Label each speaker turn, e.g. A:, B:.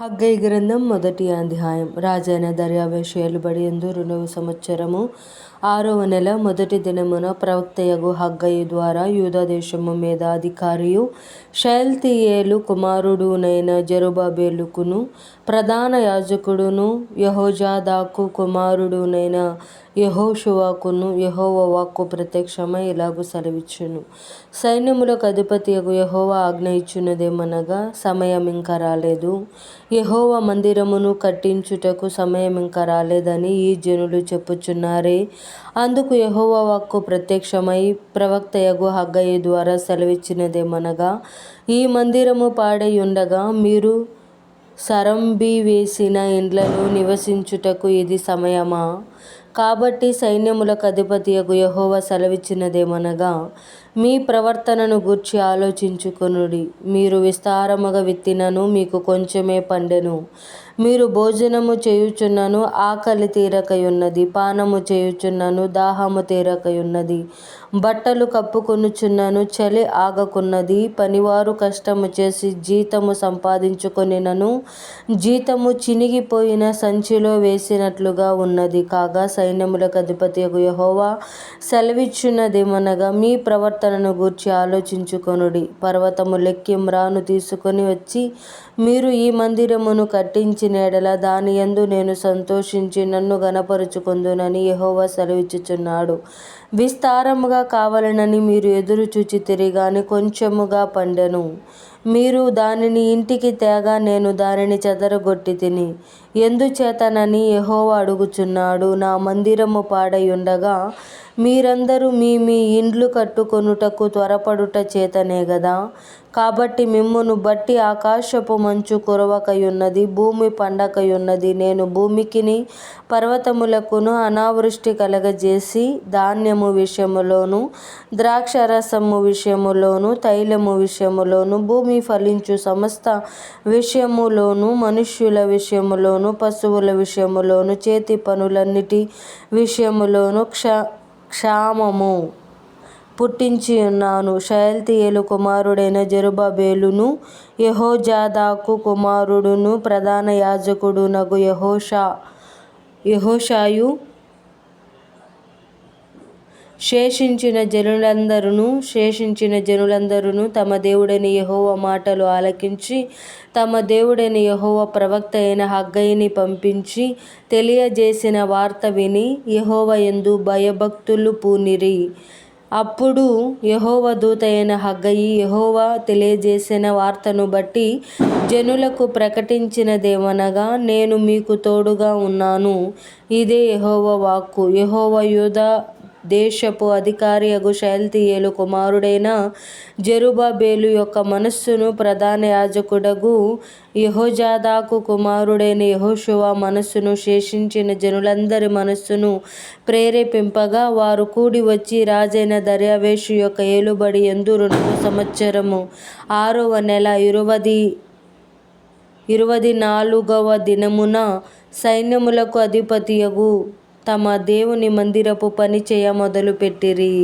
A: Haggai గ్రంథం మొదటి అధ్యాయం. రాజైన దర్యావేషు ఏలుబడి ఎందు రెండవ సంవత్సరము. ఆరవ నెల మొదటి దినమున ప్రవక్తయగు హగ్గయి ద్వారా యూదదేశము మీద అధికారియు శైల్తియేలు కుమారుడునైన జరుబాబేలుకును ప్రధాన యాజకుడును యహోజాదాకు కుమారుడునైన యహోషువాకును యహోవ వాక్కు ప్రత్యక్షమై ఇలాగు సెలవిచ్చును. సైన్యములకు అధిపతియగు యహోవ ఆజ్ఞ ఇచ్చినదేమనగా సమయం ఇంకా రాలేదు. యహోవ మందిరమును కట్టించుటకు సమయం ఇంకా రాలేదని ఈ జనులు చెప్పుచున్నారే. అందుకు యహోవ వాక్కు ప్రత్యక్షమై ప్రవక్తయగు హగ్గయ్య ద్వారా సెలవిచ్చినదేమనగా ఈ మందిరము పాడై ఉండగా మీరు సరంబి వేసిన ఇండ్లలో నివసించుటకు ఇది సమయమా? కాబట్టి సైన్యములకు అధిపతియగు యహోవ సెలవిచ్చినదేమనగా మీ ప్రవర్తనను గూర్చి ఆలోచించుకొనుడి. మీరు విస్తారముగా విత్తినను మీకు కొంచెమే పండెను. మీరు భోజనము చేయుచున్నను ఆకలి తీరకయున్నది. పానము చేయుచున్నను దాహము తీరకయున్నది. బట్టలు కప్పుకొనుచున్నను చలి ఆగకున్నది. పనివారు కష్టము చేసి జీతము సంపాదించుకొనినను. జీతము చినిగిపోయిన సంచిలో వేసినట్లుగా ఉన్నది. కాగా సైన్యములకు అధిపతి యహోవా సెలవిచ్చున్నదేమనగా మీ ప్రవర్తనను గూర్చి ఆలోచించుకొనుడి. పర్వతము లెక్కిమ్రాను తీసుకొని వచ్చి మీరు ఈ మందిరమును కట్టించిన ఎడల దాని యందు నేను సంతోషించి నన్ను గనపరుచుకుందునని యహోవా సెలవిచ్చుచున్నాడు. విస్తారముగా కావాలనని మీరు ఎదురు చూచి తిరిగాని కొంచెముగా పండెను. మీరు దానిని ఇంటికి తేగా నేను దానిని చెదరగొట్టి తిని. ఎందుచేతనని యహోవా అడుగుచున్నాడు. నా మందిరము పాడై ఉండగా మీరందరూ మీ మీ ఇండ్లు కట్టుకొనుటకు త్వరపడుట చేతనే గదా? కాబట్టి మిమ్మును బట్టి ఆకాశపు మంచు కురవకయున్నది భూమి పండకయున్నది. నేను భూమికిని పర్వతములకును అనావృష్టి కలగజేసి ధాన్యము విషయములోను ద్రాక్షరసము విషయములోను తైలము విషయములోను భూమి ఫలించు సమస్త విషయములోను మనుష్యుల విషయములోను పశువుల విషయములోను చేతి పనులన్నిటి విషయములోను క్ష క్షామము. పుట్టించి ఉన్నాను. షయల్తీయేలు కుమారుడైన జరుబాబేలును యహోజాదాకు కుమారుడును ప్రధాన యాజకుడునగు యహోషా యహోషాయు శేషించిన జనులందరును శేషించిన జనులందరును తమ దేవుడని యహోవ మాటలు ఆలకించి తమ దేవుడని యహోవ ప్రవక్త అయిన హగ్గయిని పంపించి తెలియజేసిన వార్త విని యహోవ ఎందు భయభక్తులు పూనిరి. అప్పుడు యహోవ దూత అయిన హగ్గయి యహోవ తెలియజేసిన వార్తను బట్టి జనులకు ప్రకటించినదేమనగా నేను మీకు తోడుగా ఉన్నాను. ఇదే యహోవ వాక్కు. యహోవ యోధ దేశపు అధికారి అగు షయల్తీయేలు కుమారుడైన జెరుబాబేలు యొక్క మనస్సును ప్రధాన యాజకుడగు యహోజాదాకు కుమారుడైన యహోషువ మనస్సును శేషించిన జనులందరి మనస్సును ప్రేరేపింపగా వారు కూడి వచ్చి రాజైన దర్యావేషు యొక్క ఏలుబడి ఎందు రెండు సంవత్సరము ఆరవ నెల ఇరువది ఇరవై నాలుగవ దినమున సైన్యములకు అధిపతియగు తమ దేవుని మందిరపు పని చేయ మొదలుపెట్టిరి.